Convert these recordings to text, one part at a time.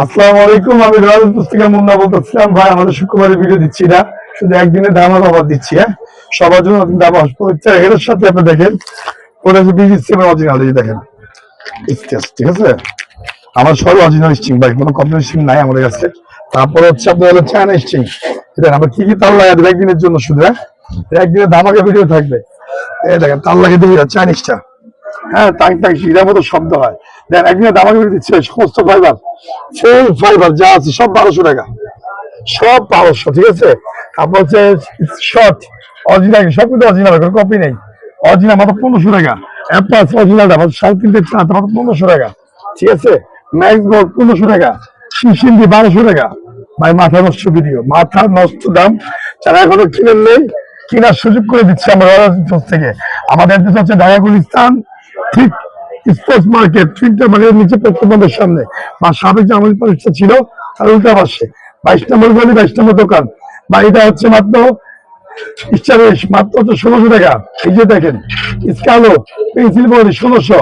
আসসালামু আলাইকুম, আমি রাজু পুস্তিকা মুন্না বলতেছিলাম। ভাই, আমাদের শুক্রবারে ভিডিও দিচ্ছি না। শুধু একদিনে দামা অফার দিচ্ছি হ্যাঁ? সবার জন্য দাম আসবে এর সাথে আপনি দেখেন ওটা হচ্ছে বিজি সিমের অরিজিনাল এই দেখেন। ঠিক আছে? আমার সব অরিজিনাল স্টিং ভাই, কোনো কম্পিউটার স্টিং নাই আমাদের কাছে। তারপর হচ্ছে আপনার হলো চায়না স্টিং এটা আমরা কি কি তার দেবো একদিনের জন্য শুধু হ্যাঁ? একদিনে দামাকে ভিডিও থাকবে। দেখেন তার দিবি চাইনিজটা হ্যাঁ মতো শব্দ হয়। দেন একদিনে ভিডিও দিচ্ছে সমস্ত ফাইবার ফাইবার যা আছে, সব বারোশো টাকা। সব বারোশো, ঠিক আছে? তারপর হচ্ছে শর্ট অরিজিনাল সব কিন্তু অরিজিনাল কোনো কপি নেই। অরিজিনাল মাত্র পনেরোশো টাকা। অ্যাপাস অরিজিনালটা মাত্র তিনটে চার, মাত্র পনেরোশো টাকা। ঠিক আছে? ম্যাক্স বোর্ড পনেরোশো টাকা। শিশিন্দি বারোশো টাকা। ভাই, মাথা নষ্ট ভিডিও মাথা নষ্ট দাম। যারা এখনও কিনেন নেই কেনার সুযোগ করে দিচ্ছে আমরা রয়্যাল থেকে। আমাদের দেশ হচ্ছে ঢাকা ঠিক স্পোর্টস মার্কেট তিনটা মার্কেটের নিচে পেট্রোল সামনে। বা সাবেক আমাদের ছিল, তার উল্টা পাশে বাইশ নম্বর গলি, বাইশ নম্বর দোকান। বা এটা হচ্ছে মাত্র মাত্র ষোলোশো টাকা। এই যে দেখেন স্কালো পেন্সিল বডি ষোলোশো।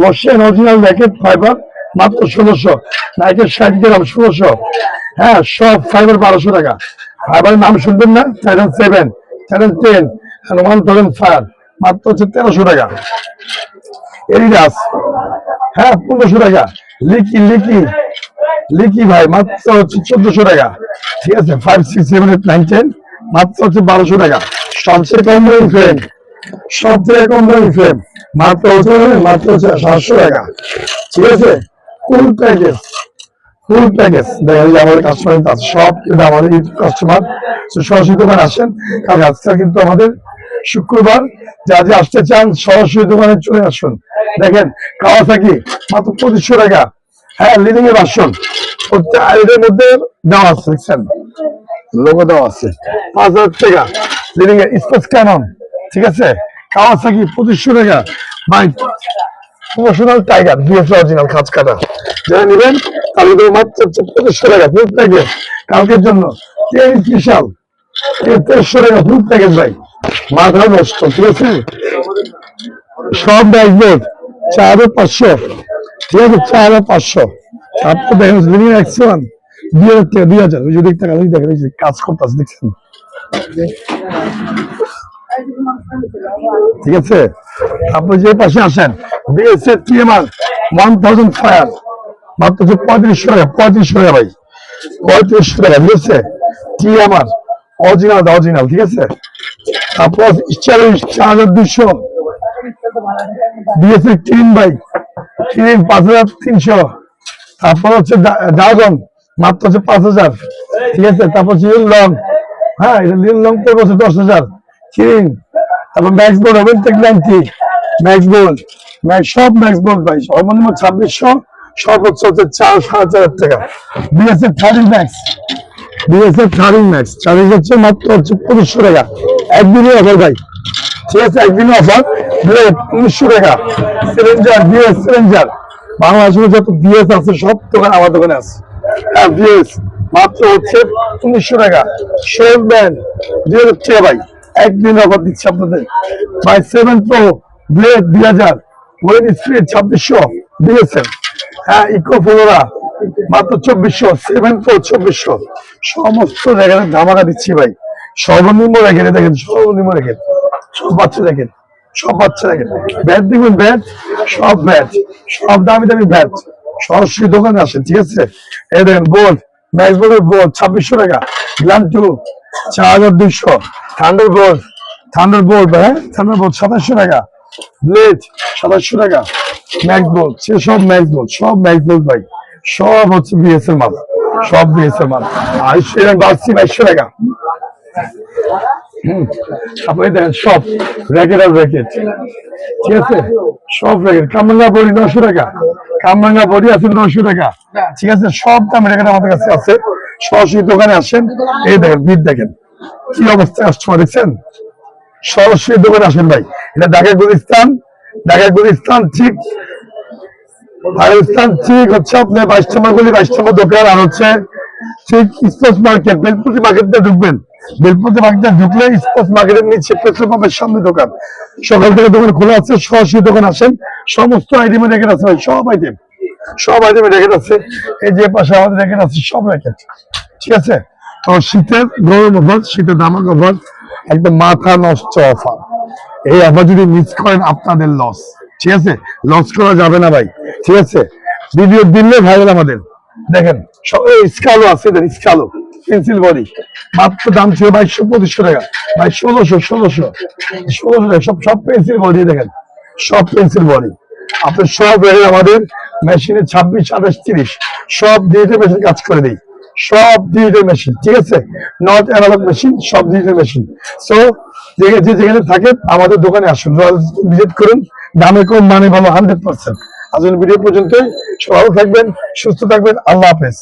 বসেন অরিজিনাল ফাইবার মাত্র ষোলোশো। নাইকের ষাট গ্রাম ষোলোশো। হ্যাঁ সব ফাইবার বারোশো টাকা। ফাইবারের নাম শুনবেন না? Seven thousand ten one thousand five মাত্র হচ্ছে তেরোশো টাকা। এরিডাস হ্যাঁ পনেরোশো টাকা। লিকি লিকি লিকি ভাই, মাত্র হচ্ছে চোদ্দশো টাকা। ঠিক আছে five six seven eight nine ten মাত্র হচ্ছে বারোশো টাকা। সবচেয়ে কম দামি ফ্রেম সবচেয়ে কম দামি ফ্রেম মাত্র হচ্ছে মাত্র হচ্ছে সাতশো টাকা। ঠিক আছে ফুল প্যাকেজ ফুল প্যাকেজ দেখা যায় আমাদের কাস্টমার আছে, সব কিন্তু আমাদের কাস্টমার সরাসরি দোকানে আসেন, কারণ আজকে কিন্তু আমাদের শুক্রবার যা যা আসতে চান, সরাসরি দোকানে চলে আসুন। দেখেন কাওয়াসাকি মাত্র পঁচিশশো টাকা। হ্যাঁ লিডিং এর বাসন এর মধ্যে দেওয়া আছে, দেখছেন? লোগো দেওয়া আছে। পাঁচ হাজার টাকা। লিডিং এর স্পোর্টস ক্যানন, ঠিক আছে? কাওয়াসাকি পঁচিশশো টাকা। Bike professional tiger BS original খাঁচ কাটা। যারা নেবেন তাহলে তো মাত্র পঁচিশশো টাকা ফুল প্যাকেজ কালকের জন্য টেন বিশাল। তেরোশো টাকা ফুল প্যাকেজ ভাই। মাথা নষ্ট, ঠিক আছে? সব ব্যাগবোর্ড চার পাঁচশো। ঠিক আছে চার পাঁচশো। তারপর দেখেন লিভিং দুই হাজার দুই হাজার। ওই যে দেখতে কাজ করতেছে, দেখছেন? ঠিক আছে? আপনি যে পাশে আসেন তারপর তিন পাঁচ হাজার তিনশো। তারপর হচ্ছে ড্রাগন মাত্র হচ্ছে পাঁচ হাজার। ঠিক আছে? তারপর হচ্ছে লং হ্যাঁ এটা লং পড়বে দশ হাজার। তারপর max board tech ninety max board সব ম্যাক্স বোর্ড ভাই, সর্বনিম্ন ছাব্বিশশো, সর্বোচ্চ হচ্ছে চার, সাড়ে চার টাকা। BSF thirty max BSF thirty max charge হচ্ছে মাত্র হচ্ছে পঁচিশশো টাকা। একদিনই অফার ভাই। ঠিক আছে একদিনই অফার উনিশশো টাকা। সিলিন্ডার বিএস সিলিন্ডার বাংলাদেশের যত বিএস আছে, সব দোকান আমার দোকানে আছে। হ্যাঁ বিএস মাত্র হচ্ছে উনিশশো টাকা। শেভ ব্যান্ড দুই হাজার টাকা ভাই। একদিন অফার দিচ্ছে আপনাদের। বাই সেভেন প্রো ব্লেড দুই হাজার ওয়েন স্পিড ছাব্বিশশো বিএসএম হ্যাঁ ইকো ফ্লোরা মাত্র চব্বিশশো সেভেন প্রো চব্বিশশো। সমস্ত জায়গায় ধামাকা দিচ্ছি ভাই। সর্বনিম্ন রেখে দেখেন, সর্বনিম্ন রেখে সব বাচ্চা দেখেন, সব বাচ্চা দেখেন। ব্যাট দেখুন ব্যাট সব ব্যাট সব দামি দামি ব্যাট সরাসরি দোকানে আসেন, ঠিক আছে? এই দেখেন বোর্ড ম্যাক্স বোর্ডের বোর্ড ছাব্বিশশো টাকা। গ্লান টু চার হাজার দুইশো। থান্ডার বোর্ড হ্যাঁ? সাতাশশো টাকা। ব্লেড সাতাশশো টাকা। সে সব সব ভাই। সব হচ্ছে মাল, সব মাল। বাড়ছি বাইশশো টাকা। আপনি দেখেন, সব র্যাকেট আর র্যাকেট ঠিক আছে? সব র্যাকেট কামরাঙ্গা বড়ি নশো টাকা। কামরাঙ্গা বড়ি আছে নশো টাকা। ঠিক আছে? সব দাম র্যাকেট আমাদের কাছে আছে। সরাসরি দোকানে আসেন। এই দেখেন বিট দেখেন। কি অবস্থায় কাস্টমার দেখছেন সরাসরি দোকানে আসেন ভাই। এটা ঢাকা গুলিস্তান। ঢাকা গুলিস্তান ঠিক। ঢুকলে পেট্রোল পাম্পের সামনে দোকান। সকাল থেকে দোকান খোলা আছে দোকান আসেন। সমস্ত আইটেমে রেখে আছে ভাই, সব আইটেম সব আইটেমে রেখে আছে এই যে পাশে আমাদের রেখে আছে সব রেখেছে ঠিক আছে? তো শীতের গরম অফার শীতের দামাক অফার একদম মাথা নষ্ট অফার এই অফার যদি মিস করেন, আপনাদের লস ঠিক আছে? লস করা যাবে না ভাই। ঠিক আছে? ভিডিও দিলে ভাইরাল আমাদের। দেখেন স্কালো আছে স্কালো পেন্সিল বডি মাত্র দাম ছিল বাইশশো পঁচিশশো টাকা। ভাই ষোলোশো ষোলোশো ষোলোশো টাকা। সব সব পেন্সিল বডি দেখেন। সব পেন্সিল বডি আপনার সব আমাদের। মেশিনে ছাব্বিশ, আঠাশ, তিরিশ। সব ডিজিটাল মেশিন কাজ করে দিই। সব ডিজিটাল মেশিন ঠিক আছে? নট অ্যানালগ মেশিন সব ডিজিটাল মেশিন সো যে যেখানে থাকে, আমাদের দোকানে আসুন। ভিজিট করুন। দামে কম মানে ভালো হান্ড্রেড পার্সেন্ট আজ ভিডিও পর্যন্তই। সবাই থাকবেন, সুস্থ থাকবেন। আল্লাহ হাফেজ।